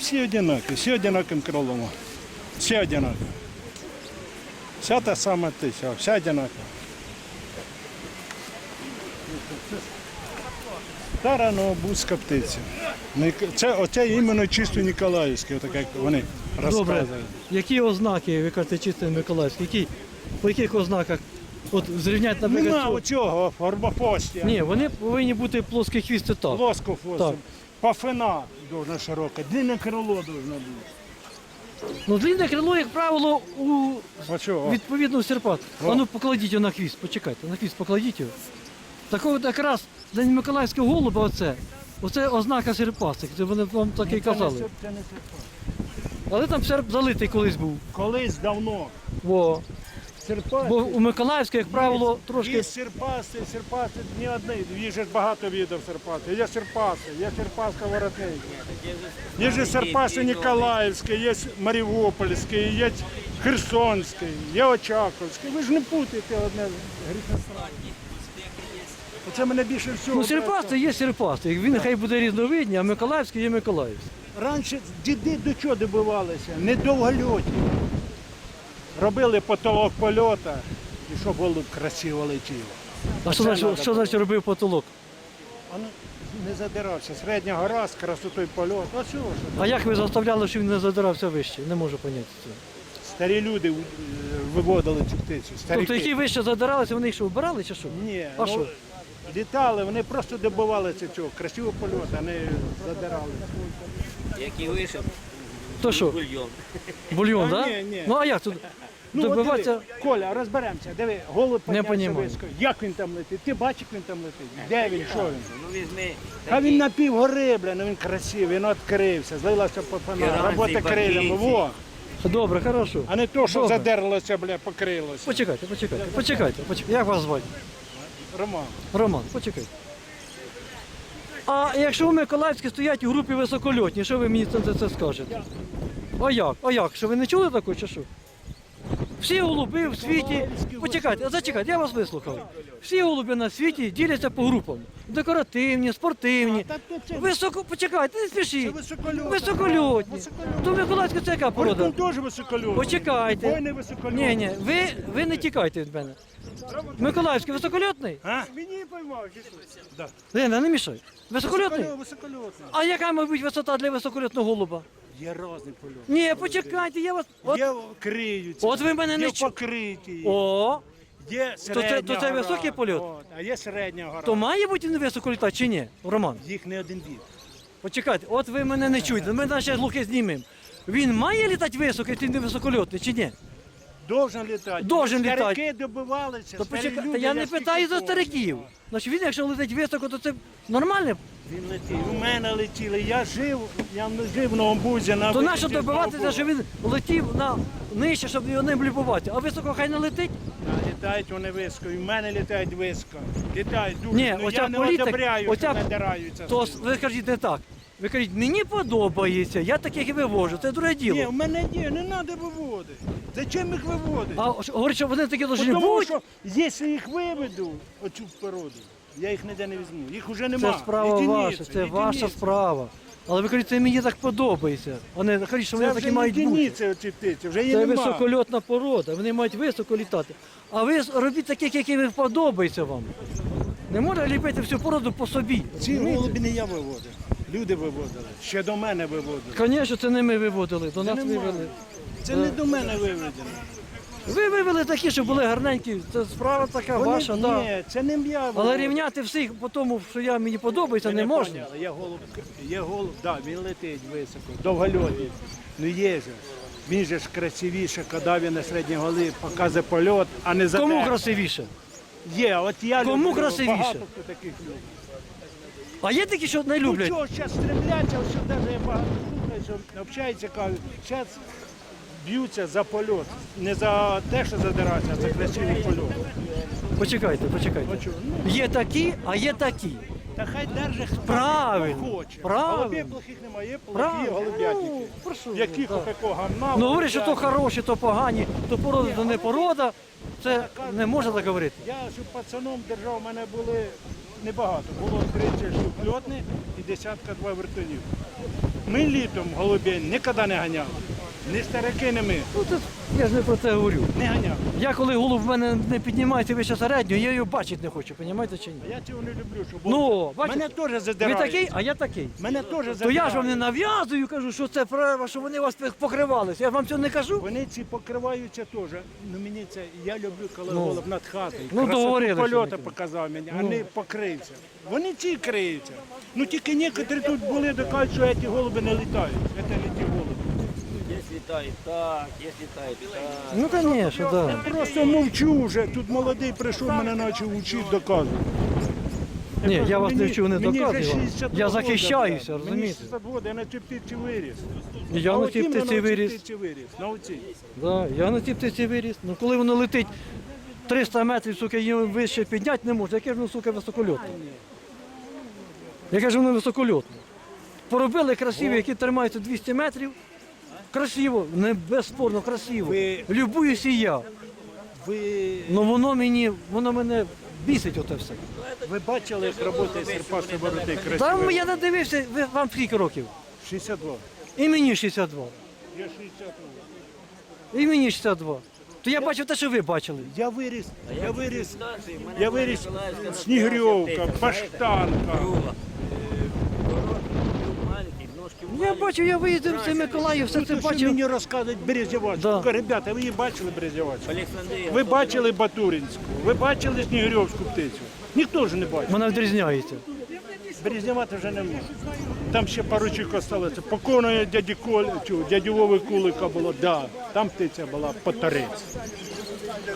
Всі одинакові, всі одинаким крилом. Всі одинакові. Вся та сама тися, вся одинакова. Стара новобузька птиця. Це, оце іменно чисто Ніколаївське, отаке, як вони Добре. Які ознаки, ви кажете, чисто Миколаївський? Які, по яких ознаках? От зрівняти, наприклад, Нема цього- оцього фарбофостія. Ні, вони повинні бути плоский хвіст, це так. Плоскофостя. Так. Пафина дуже широка, длинне крило должно бути. Ну, длинне крило, як правило, у Оцього. відповідно у серпат. О. А ну покладіть його на хвіст, почекайте, на хвіст покладіть його. Такого якраз День Миколаївського голуба оце. Оце ознака серпастик, це вони вам так і казали. не серпа. Але там серп залитий колись був. Колись давно. Во. Серпастий. Бо у Миколаївського, як правило, трошки. Є серпастий, серпастий, не одний, є ж багато видів серпастий. Є серпастий, є серпастка воротника. Є ж серпастий Ніколаївський, є Маріупольський, є Херсонський, є Очаковський. Ви ж не путаєте одне грішне Оце мене більше всього. Ну, серпастий є серпастий. Він хай буде різновидний, а Миколаївський є Миколаївський. Раніше діди до чого добивалися? Недовгольоті. Робили потолок польота, і щоб голуб красиво летів. А що значить, що значить робив потолок? А ну, не задирався. Середня гора з красотою польоту. А чого ж? А як ви заставляли, щоб він не задирався вище? Не можу поняти цього. Старі люди е, виводили цю птицю. Старіки. Тобто, які вище задиралися, вони їх що, вбирали чи що? Ні, А ну, що? літали, вони просто добивалися цього. Красивого польоту, а не задирали. Який вийшов То що, бульйон. бульйон, Та так? ні, ні. Ну а як тут? Ну, от Добиватися. диви, Коля, розберемося. Диви, голуб піднявся понімаю. високо. Як він там летить? Ти бачиш, як він там летить? Де він, що він? Ну візьми. А він на пів гори, бля, ну він красивий, він відкрився, злилася попана, Іранці, робота крилями, во. Добре, хорошо. А не то, що Добре. задерлося, бля, покрилося. Почекайте, почекайте, почекайте, почекайте. Як вас звати? Роман. Роман, почекайте. А якщо у Миколаївській стоять у групі високольотні, що ви мені це, це скажете? А як? А як? Що ви не чули такого чи що? Всі голуби в світі. Почекайте, зачекайте, я вас вислухав. Всі голуби на світі діляться по групам. Декоративні, спортивні. Високо, почекайте, не спішіть. Високольотні. То Миколаївська це яка порода? Теж високольотний. Почекайте. Високольотний. Ні, ні, ви, ви не тікайте від мене. Миколаївський високольотний? А? Мені поймав. Да. Лена, не мішай. Високольотний? А яка має бути висота для високольотного голуба? Є різні польот. Ні, почекайте, я вас. От, Є криються. От ви мене не є чу- покриті. о, Є це- то це гора. високий польот? От, а є середня гора. то має бути невисоко літати чи ні, Роман? Їх не один вид. Почекайте, от ви мене не чуєте, ми наші глухи знімемо. Він має літати високо, якщо він не високольотний, чи ні? Должен літати. Должен Старики літати. добивалися. То старі почекайте, люди, я не скільки питаю за помню. стариків. Значить він, якщо летить високо, то це нормально. Він летів. У мене летіли. Я жив, я не жив на омбузі. На То нащо добиватися, знову що він летів на нижче, щоб його не блюбувати, а високо хай не летить? Та Літають вони високо, і в мене літають високо. Літають дуже. Ні, ну, оця я не політик- одобряю, оця- що надираються. То ви кажіть не так. Ви кажіть, мені подобається, я таких і вивожу, це друге діло. Ні, в мене є, не треба виводити. Зачем їх виводити? А що- говорить, що вони такі повинні Тому бути. що якщо їх виведу, оцю породу, я їх ніде не візьму. Їх вже нема. Це справа Єдиниці, ваша, це ваша справа. Але ви кажете, мені так подобається. А не кажіть, що вони Це такі вже мають бути. єдиниці оці птиці, вже є Це нема. високольотна порода, вони мають високо літати. А ви робіть таких, які ви подобаються вам. Не можна ліпити всю породу по собі. Ці голуби не я виводив. Люди виводили. Ще до мене виводили. Звісно, це не ми виводили, до нас нема. вивели. Це не до мене виведено. Ви вивели такі, щоб були гарненькі. Це справа така Вони- ваша. Ні, це не я Але рівняти всіх по тому, що я мені подобається, не можна. Є голуб, є голуб, да, він летить високо, довгольотний. Ну є же. Він же ж красивіше, коли він на середній голи показує польот, а не за Кому те. красивіше? Є, от я Кому люблю, красивіше? Багато хто таких любить. А є такі, що не Ну люблять. чого, зараз стріляться, ось навіть я багато слухаю, що общаються, кажуть, зараз б'ються за польот. Не за те, що задиратися, а за красивий польот. Почекайте, почекайте. Ну. Ну, Є такі, а є такі. Та хай держить хто Правильно, хоче. правильно. Голубів плохих немає, є плохі Правильно. голубятники. Ну, прошу, Яких так. отакого гамна. Ну говорять, що то голубятники. хороші, то погані, то порода, то не порода. Це не можна так говорити. Я що пацаном держав, у мене були небагато. Було 30 штук льотних і десятка два вертолів. Ми літом голубей ніколи не ганяли. Не ми. Ну, це, я ж не про це говорю. Не ганяли. Я коли голуб в мене не піднімається вище середнього, я його бачити не хочу, розумієте чи ні? А я цього не люблю, щоб Ну, бачите? мене теж Ви задирають. такий, а я такий. Мене теж задирають. То я ж вам не нав'язую, кажу, що це право, що вони вас покривалися. Я ж вам цього не кажу. Вони ці покриваються теж. Ну мені це я люблю, коли Ну. голуб над хатою. Ну, Красоту договорилися польоту показав мені, а Ну. не покрився. Вони ці криються. Ну тільки некоторі тут були, докажуть, що ці голуби не літають. Це не літають так, десь літають так. Ну, звісно, так. Я просто мовчу вже. Тут молодий прийшов, мене почав вчити, доказувати. Ні, я вас не вчу, не доказую. 62 Я захищаюся, брат. Мені розумієте? 62 года, я на цій птиці виріс. І Я на цій іменно птиці виріс. птиці виріс. На оцій. Да, я на цій птиці виріс. Ну коли воно летить 300 метрів, сука, її вище підняти не може. Яке ж воно, сука, високольотне? Яке ж воно високольотне? Поробили красиві, які тримаються 200 метрів. Красиво, не безспорно красиво. Ви- Любуюся і я. Ви, Ну воно мені, воно мене бісить оте все. ви бачили, як працює серпасний воротник Там красивий? я не дивився, ви, вам скільки років? 62. І мені 62. Я 62. І мені 62. То я бачив те, що ви бачили. Я виріс, я виріс, я виріс Снігрьовка, Баштанка. Я бачив, я виїздив в цей Миколаїв, все це що бачив. мені розказують Березівачку? Да. Ребята, ви її бачили Березівачку? Ви бачили Батуринську, ви бачили Снігирьовську птицю? Ніхто вже не бачив. Вона відрізняється. Березнявати вже нема. Там ще парочок осталося. Покойної дяді Коль, цю, дяді Вови Кулика було, да, там птиця була потарець.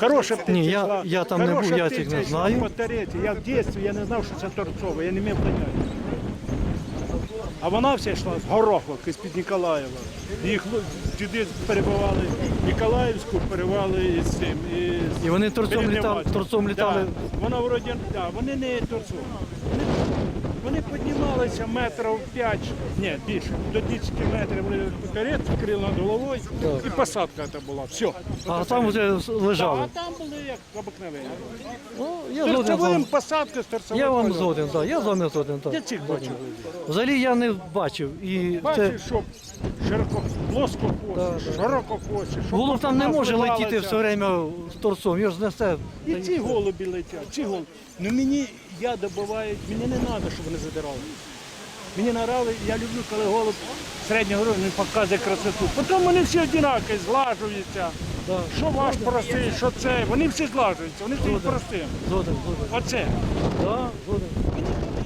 Хороша птиця. Ні, я- я там не був, я цих не знаю. Потарець. Я в дитинстві я не знав, що це торцова, я не міг поняття. А вона вся йшла з Гороховки, з-під Ніколаєва. Їх діди перебували Ніколаївську, перебували із цим. Із І вони торцом літали, торцом літали. Да. Вона вроді, да, вони не торцом. Вони, піднімалися метрів 5, ні, більше, до 10 метрів вперед, крил над головою, Так. і посадка це була. Все. А там вже А там були як обикновені. Ну, я згоден з вами. посадка з торцевим. Я вам згоден, так. Я з вами згоден, Я цих бачив. Взагалі я не бачив. І це Бачиш, що широко, плоскокосі, Да, да. ширококосі. щоб голуб там не вона може летіти все время з торцом, його ж знесе. І ці голубі летять, ці голуби. Ну мені я добиваю, мені не треба, щоб вони задирали. Мені нравиться, я люблю, коли голуб середнього рівня він показує красоту. Потім вони всі однакові, злажуються. Да. Що ваш простий, що це. Вони всі злажуються, вони всі простим. Згоден, згоден. Оце. Да, згоден.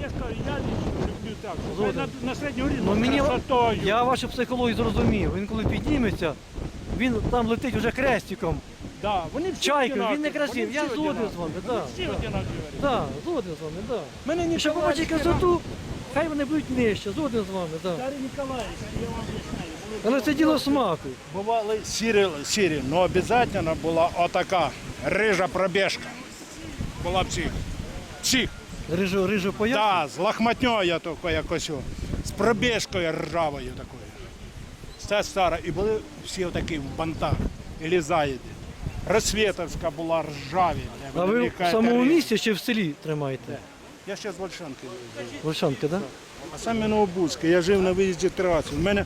Я ж кажу, я люблю так. Згоден. На, на середнього рівня Ну, мені, красотою. я вашу психологію зрозумів. Він коли підніметься, він там летить вже крестиком. Да, вони всі Чайкою, він не красивий. вони Я всі згоден з вами, Вони да, всі да. однакові. Так, згоден з вами, так. Мене І щоб побачити красоту, хай вони будуть нижче, згоден з вами, так. Старий Ніколаївський, я вам об'ясняю. Але це діло смаку. Бували сірі, сірі, але обов'язково була отака рижа пробіжка. Була всіх. Всіх. Рижу, рижу пояс. Да, з лохматньою такою якось, о, з пробіжкою ржавою такою. Це стара. І були всі отакі в бантах, і заїди. Розсвітовська була ржаві. А ви в самому місті чи в селі тримаєте? Я ще з Вольшанки. Вольшанки, так? А саме Новобузьке, я жив на виїзді траси. У мене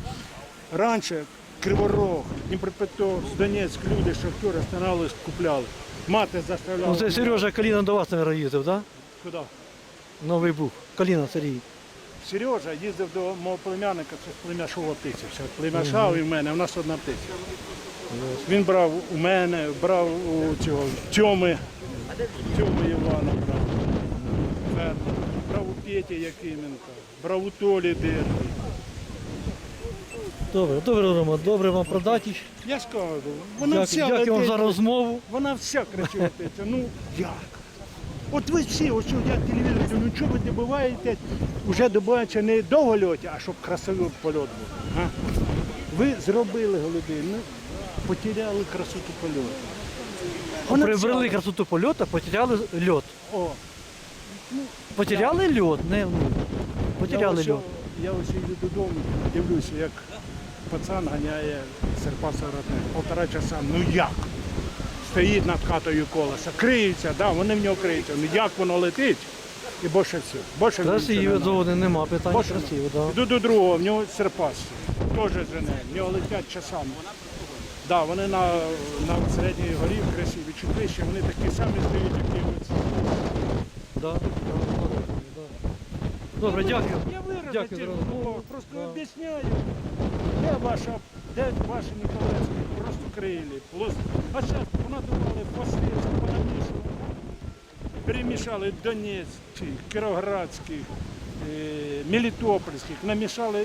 раніше Криворог, Дніпропетровськ, Донецьк, люди, шахтери становились, купляли. Мати заставляла. Ну це Сережа Каліна до вас, мабуть, їздив, так? Куди? Новий бух. Каліна Сергій. Сережа їздив до мого племянника, це племяшова птиця. Все. Племяша і в мене, у нас одна птиця. Він брав у мене, брав у цього Тьоми, Тьоми Івана брав. Федора. Брав у Петі Якименка, брав у Толі Дербі. Добре, добре, Рома, добре вам продати. Я ж кажу, вона Дякую, вся дякую вам летить. за розмову. Вона вся птиця. Ну як? От ви всі, ось я телевізор, дивлюсь, ну чого ви добиваєте, вже добиваєте не до гольоті, а щоб красивий польот був. А? Ви зробили голуби, ну потеряли красоту польоту. Вона Прибрали вся- красоту польоту, потеряли льот. О, Потеряли льот, не ну, я потеряли ось, льот. я ось йду додому, дивлюся, як пацан ганяє серпа соротне. Полтора часа. Ну як? Стоїть над хатою колеса, криється, да, вони в нього криються. Ну як воно летить? І більше все. Більше нічого зони, нема питань. Більше Красиво, так. Іду до другого, в нього серпасці. Теж жене, в нього летять часами. Да, вони на, на середній горі красиві, чуть вище, вони такі самі стоять, як і оці. Да, да, да. Добре, дякую. Я вираз Дякую, за цих дорогой. просто Да. об'ясняю. Де ваша, де ваші Ніколаївські просто плос... А зараз понадумали фосфіцем, понамішували. Перемішали Донецьких, Кіровоградських, е, Мелітопольських, намішали,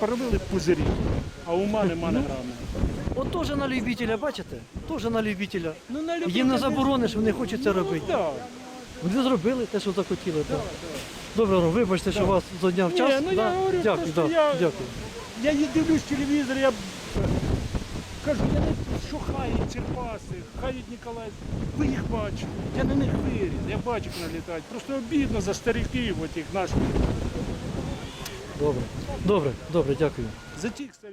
поробили пузирі, а ума нема не грами. От теж на любителя, бачите? Теж на любителя. Ну, на Їм не заборониш, вони хочуть це робити. Ну, да. Вони зробили те, що захотіли. так. Добре, Ром, вибачте, що вас зодняв Ні, час. ну, я говорю, Дякую, просто да, я- дякую. Я її дивлюсь телевізор, я кажу, я не що хають Черпаси, хають Ніколай. Ви їх бачите. Я на них виріс, я бачу, як вони літають. Просто обідно за стариків отих наших. Добре, добре, добре, дякую. За тих стариків.